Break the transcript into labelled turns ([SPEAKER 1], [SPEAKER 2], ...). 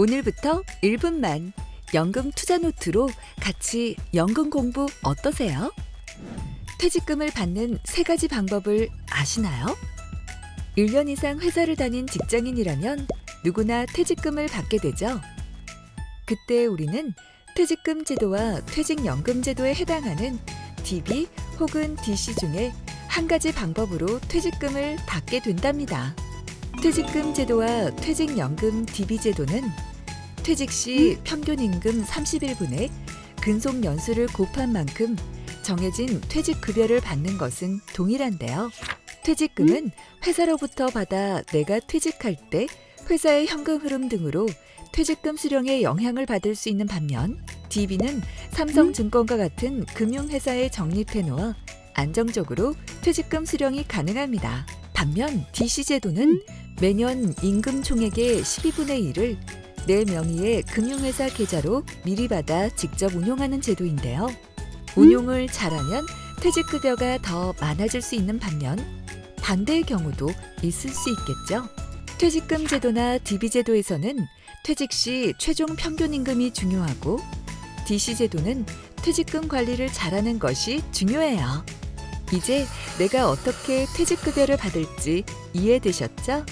[SPEAKER 1] 오늘부터 1분만 연금 투자 노트로 같이 연금 공부 어떠세요? 퇴직금을 받는 세 가지 방법을 아시나요? 1년 이상 회사를 다닌 직장인이라면 누구나 퇴직금을 받게 되죠. 그때 우리는 퇴직금 제도와 퇴직연금 제도에 해당하는 DB 혹은 DC 중에 한 가지 방법으로 퇴직금을 받게 된답니다. 퇴직금 제도와 퇴직연금 DB 제도는 퇴직 시 평균 임금 31분의 근속 연수를 곱한 만큼 정해진 퇴직 급여를 받는 것은 동일한데요. 퇴직금은 회사로부터 받아 내가 퇴직할 때 회사의 현금 흐름 등으로 퇴직금 수령에 영향을 받을 수 있는 반면 DB는 삼성증권과 같은 금융회사에 적립해 놓아 안정적으로 퇴직금 수령이 가능합니다. 반면 DC 제도는 매년 임금 총액의 12분의 1을 내 명의의 금융회사 계좌로 미리 받아 직접 운용하는 제도인데요. 운용을 잘하면 퇴직급여가 더 많아질 수 있는 반면 반대의 경우도 있을 수 있겠죠. 퇴직금 제도나 DB 제도에서는 퇴직 시 최종 평균 임금이 중요하고 DC 제도는 퇴직금 관리를 잘하는 것이 중요해요. 이제 내가 어떻게 퇴직 급여를 받을지 이해되셨죠?